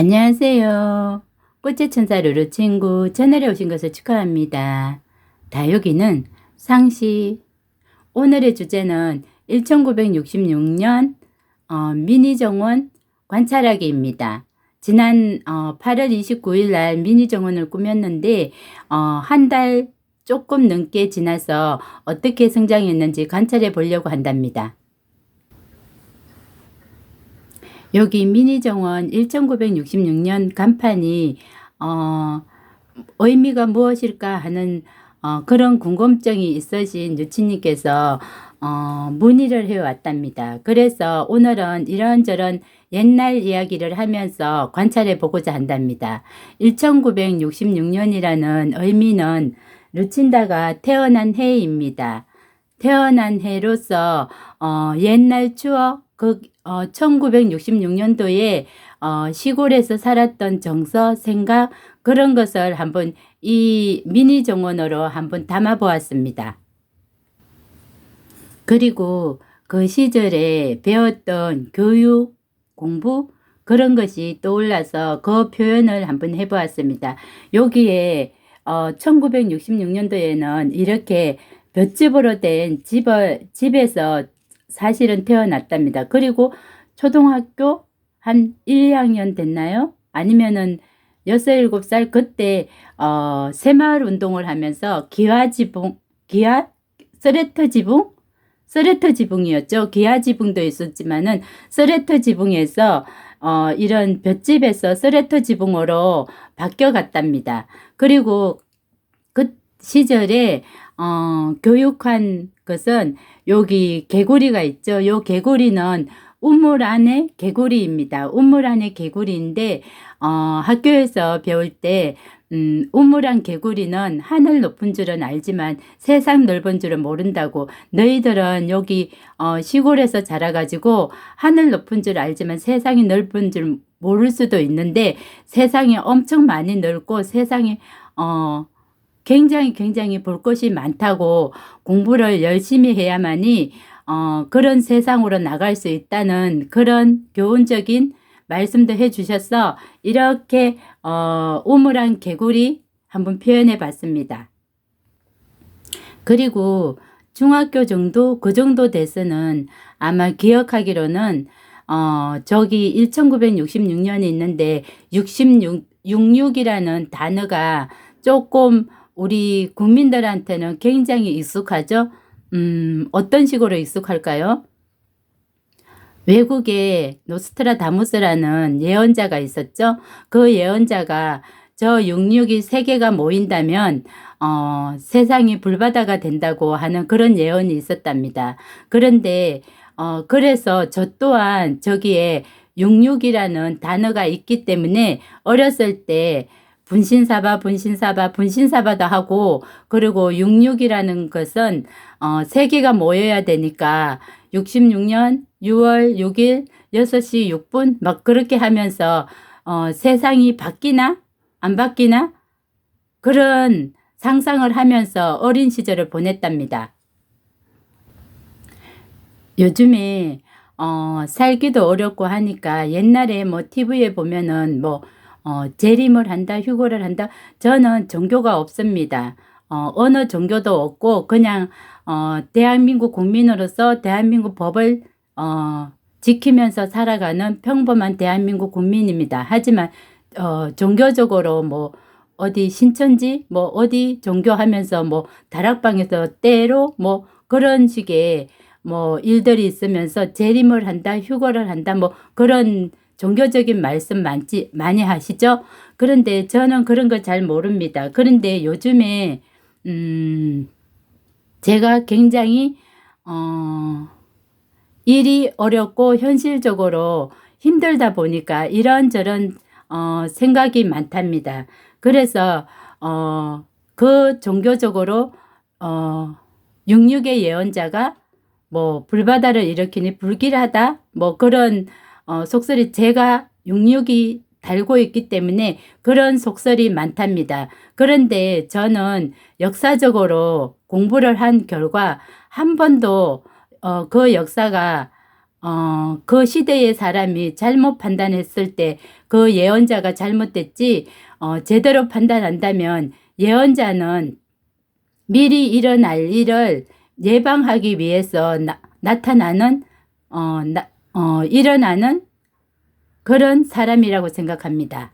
안녕하세요. 꽃의 천사 루루 친구 채널에 오신 것을 축하합니다. 다육이는 상시. 오늘의 주제는 1966년 어, 미니 정원 관찰하기입니다. 지난 어, 8월 29일 날 미니 정원을 꾸몄는데 어, 한달 조금 넘게 지나서 어떻게 성장했는지 관찰해 보려고 한답니다. 여기 미니 정원 1966년 간판이 어, 의미가 무엇일까 하는 어, 그런 궁금증이 있으신 유치님께서 어, 문의를 해왔답니다. 그래서 오늘은 이런저런 옛날 이야기를 하면서 관찰해 보고자 한답니다. 1966년이라는 의미는 루친다가 태어난 해입니다. 태어난 해로서 어, 옛날 추억, 그 어, 1966년도에 어, 시골에서 살았던 정서, 생각 그런 것을 한번 이 미니 정원으로 한번 담아 보았습니다. 그리고 그 시절에 배웠던 교육, 공부 그런 것이 떠올라서 그 표현을 한번 해 보았습니다. 여기에 어, 1966년도에는 이렇게 볏집으로 된 집을, 집에서 사실은 태어났답니다. 그리고 초등학교 한 1, 2학년 됐나요? 아니면은 6, 7살 그때 어, 새마을 운동을 하면서 기아 지붕, 기아 쓰레터 지붕? 쓰레터 지붕이었죠. 기아 지붕도 있었지만은 쓰레터 지붕에서 어, 이런 볏집에서 쓰레터 지붕으로 바뀌어 갔답니다. 그리고 그 시절에 어, 교육한 것은 여기 개구리가 있죠. 요 개구리는 우물 안에 개구리입니다. 우물 안에 개구리인데 어, 학교에서 배울 때 음, 우물안 개구리는 하늘 높은 줄은 알지만 세상 넓은 줄은 모른다고 너희들은 여기 어, 시골에서 자라가지고 하늘 높은 줄 알지만 세상이 넓은 줄 모를 수도 있는데 세상이 엄청 많이 넓고 세상에 어, 굉장히 굉장히 볼 것이 많다고 공부를 열심히 해야만이 어, 그런 세상으로 나갈 수 있다는 그런 교훈적인 말씀도 해 주셔서 이렇게 어, 우물한 개구리 한번 표현해 봤습니다. 그리고 중학교 정도 그 정도 돼서는 아마 기억하기로는 어, 저기 1966년에 있는데 66, 66이라는 단어가 조금 우리 국민들한테는 굉장히 익숙하죠? 음, 어떤 식으로 익숙할까요? 외국에 노스트라다무스라는 예언자가 있었죠. 그 예언자가 저 66이 세계가 모인다면 어, 세상이 불바다가 된다고 하는 그런 예언이 있었답니다. 그런데 어, 그래서 저 또한 저기에 66이라는 단어가 있기 때문에 어렸을 때 분신사바, 분신사바, 분신사바도 하고, 그리고 66이라는 것은, 어, 세계가 모여야 되니까, 66년 6월 6일 6시 6분, 막 그렇게 하면서, 어, 세상이 바뀌나? 안 바뀌나? 그런 상상을 하면서 어린 시절을 보냈답니다. 요즘에, 어, 살기도 어렵고 하니까 옛날에 뭐 TV에 보면은 뭐 어, 재림을 한다, 휴거를 한다. 저는 종교가 없습니다. 어, 어느 종교도 없고 그냥 어, 대한민국 국민으로서 대한민국 법을 어, 지키면서 살아가는 평범한 대한민국 국민입니다. 하지만 어, 종교적으로 뭐 어디 신천지 뭐 어디 종교하면서 뭐 다락방에서 때로 뭐 그런 식의 뭐 일들이 있으면서 재림을 한다, 휴거를 한다, 뭐 그런 종교적인 말씀 많지, 많이 하시죠? 그런데 저는 그런 걸 잘 모릅니다. 그런데 요즘에, 음, 제가 굉장히, 어, 일이 어렵고 현실적으로 힘들다 보니까 이런저런, 어, 생각이 많답니다. 그래서, 어, 그 종교적으로, 어, 66의 예언자가 뭐 불바다를 일으키니 불길하다 뭐 그런 어, 속설이 제가 66이 달고 있기 때문에 그런 속설이 많답니다. 그런데 저는 역사적으로 공부를 한 결과 한 번도 어, 그 역사가 어, 그 시대의 사람이 잘못 판단했을 때 그 예언자가 잘못됐지, 어, 제대로 판단한다면 예언자는 미리 일어날 일을 예방하기 위해서 나, 나타나는, 어, 나, 어, 일어나는 그런 사람이라고 생각합니다.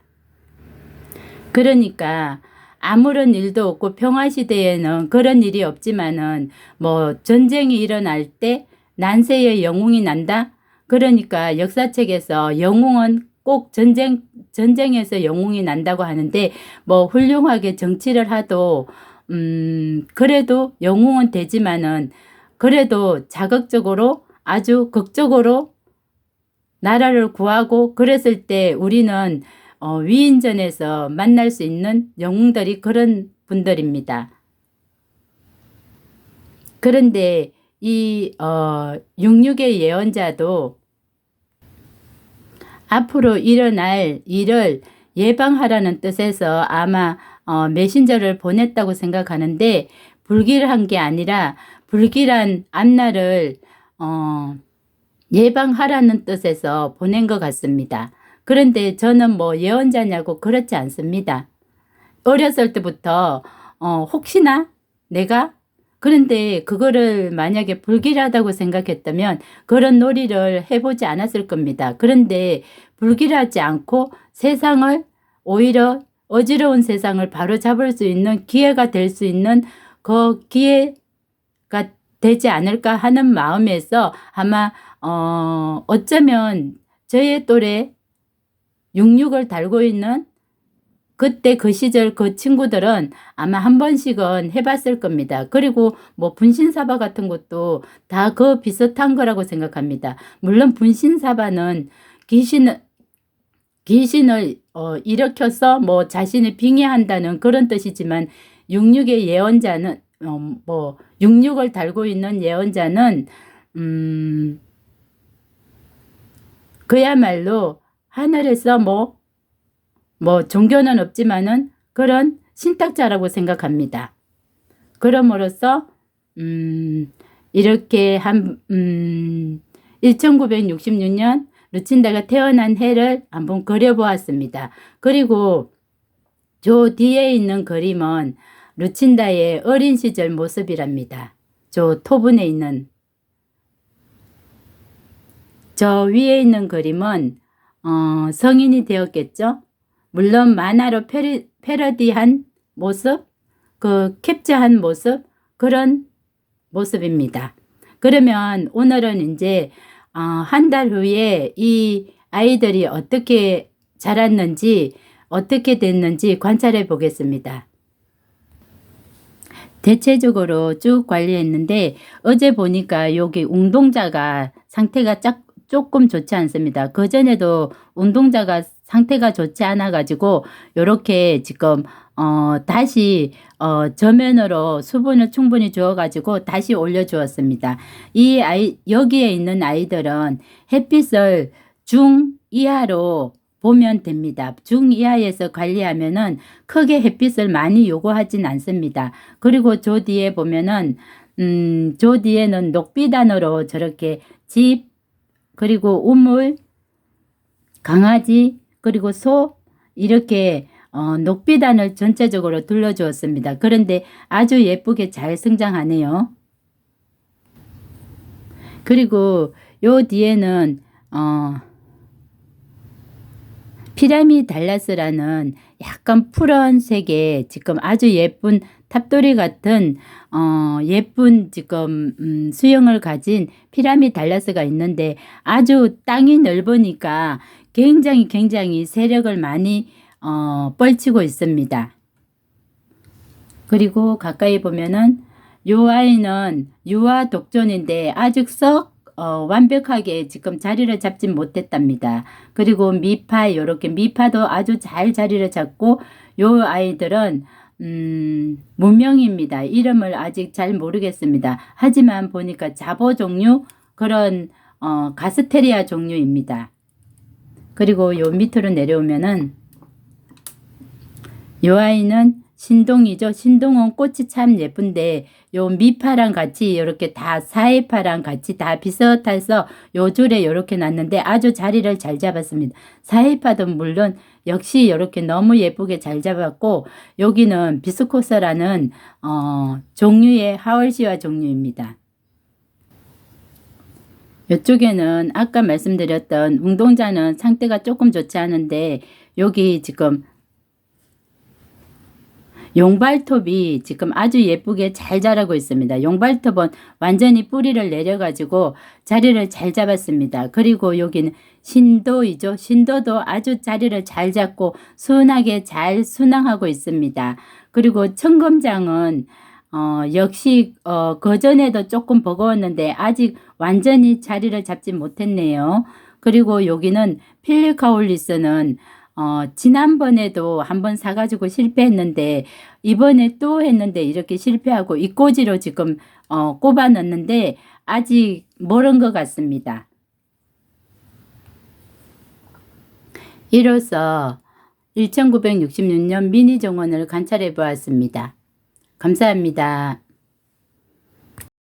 그러니까 아무런 일도 없고 평화 시대에는 그런 일이 없지만은 뭐 전쟁이 일어날 때 난세의 영웅이 난다. 그러니까 역사책에서 영웅은 꼭 전쟁 전쟁에서 영웅이 난다고 하는데 뭐 훌륭하게 정치를 하도 음 그래도 영웅은 되지만은 그래도 자극적으로 아주 극적으로 나라를 구하고 그랬을 때 우리는 어, 위인전에서 만날 수 있는 영웅들이 그런 분들입니다. 그런데 이 어, 66의 예언자도 앞으로 일어날 일을 예방하라는 뜻에서 아마 어, 메신저를 보냈다고 생각하는데 불길한 게 아니라 불길한 앞날을 어, 예방하라는 뜻에서 보낸 것 같습니다. 그런데 저는 뭐 예언자냐고 그렇지 않습니다. 어렸을 때부터 어, 혹시나 내가 그런데 그거를 만약에 불길하다고 생각했다면 그런 놀이를 해보지 않았을 겁니다. 그런데 불길하지 않고 세상을 오히려 어지러운 세상을 바로 잡을 수 있는 기회가 될 수 있는 그 기회가 되지 않을까 하는 마음에서 아마 어 어쩌면 저의 또래 66을 달고 있는 그때 그 시절 그 친구들은 아마 한 번씩은 해봤을 겁니다. 그리고 뭐 분신사바 같은 것도 다 그 비슷한 거라고 생각합니다. 물론 분신사바는 귀신을 귀신을 어, 일으켜서 뭐 자신을 빙의한다는 그런 뜻이지만 66의 예언자는 어, 뭐 66을 달고 있는 예언자는 음 그야말로 하늘에서 뭐, 뭐, 종교는 없지만은 그런 신탁자라고 생각합니다. 그럼으로써, 음, 이렇게 한, 음, 1966년 루친다가 태어난 해를 한번 그려보았습니다. 그리고 저 뒤에 있는 그림은 루친다의 어린 시절 모습이랍니다. 저 토분에 있는 저 위에 있는 그림은 어, 성인이 되었겠죠. 물론 만화로 패리, 패러디한 모습, 그 캡처한 모습 그런 모습입니다. 그러면 오늘은 이제 어, 한 달 후에 이 아이들이 어떻게 자랐는지 어떻게 됐는지 관찰해 보겠습니다. 대체적으로 쭉 관리했는데 어제 보니까 여기 운동자가 상태가 짝 조금 좋지 않습니다. 그 전에도 운동자가 상태가 좋지 않아 가지고 요렇게 지금 어 다시 어 저면으로 수분을 충분히 주어 가지고 다시 올려 주었습니다. 이 아이 여기에 있는 아이들은 햇빛을 중 이하로 보면 됩니다. 중 이하에서 관리하면은 크게 햇빛을 많이 요구하진 않습니다. 그리고 저 뒤에 보면은 음, 저 뒤에는 녹비단으로 저렇게 집 그리고 우물, 강아지, 그리고 소 이렇게 어, 녹비단을 전체적으로 둘러주었습니다. 그런데 아주 예쁘게 잘 성장하네요. 그리고 요 뒤에는 어, 피라미 달라스라는 약간 푸른색의 지금 아주 예쁜 탑돌이 같은 어, 예쁜 지금 음, 수영을 가진 피라미 달라스가 있는데 아주 땅이 넓으니까 굉장히 굉장히 세력을 많이 어, 뻘치고 있습니다. 그리고 가까이 보면은 요 아이는 유아 독존인데 아직 썩 어, 완벽하게 지금 자리를 잡진 못했답니다. 그리고 미파 요렇게 미파도 아주 잘 자리를 잡고 요 아이들은 음, 무명입니다. 이름을 아직 잘 모르겠습니다. 하지만 보니까 자보 종류 그런 어, 가스테리아 종류입니다. 그리고 요 밑으로 내려오면은 요 아이는 신동이죠. 신동은 꽃이 참 예쁜데 요 미파랑 같이 이렇게 다 사해파랑 같이 다 비슷해서 요 줄에 이렇게 놨는데 아주 자리를 잘 잡았습니다. 사해파도 물론 역시 이렇게 너무 예쁘게 잘 잡았고 여기는 비스코스라는 어, 종류의 하월시와 종류입니다. 이쪽에는 아까 말씀드렸던 웅동자는 상태가 조금 좋지 않은데 여기 지금 용발톱이 지금 아주 예쁘게 잘 자라고 있습니다. 용발톱은 완전히 뿌리를 내려가지고 자리를 잘 잡았습니다. 그리고 여기는 신도이죠. 신도도 아주 자리를 잘 잡고 순하게 잘 순항하고 있습니다. 그리고 청금장은 어, 역시 어, 그전에도 조금 버거웠는데 아직 완전히 자리를 잡지 못했네요. 그리고 여기는 필리카올리스는 어, 지난번에도 한 번 사가지고 실패했는데, 이번에 또 했는데 이렇게 실패하고 이 꼬지로 지금, 어, 꼽아 넣는데 아직 멀은 것 같습니다. 이로써 1966년 미니 정원을 관찰해 보았습니다. 감사합니다.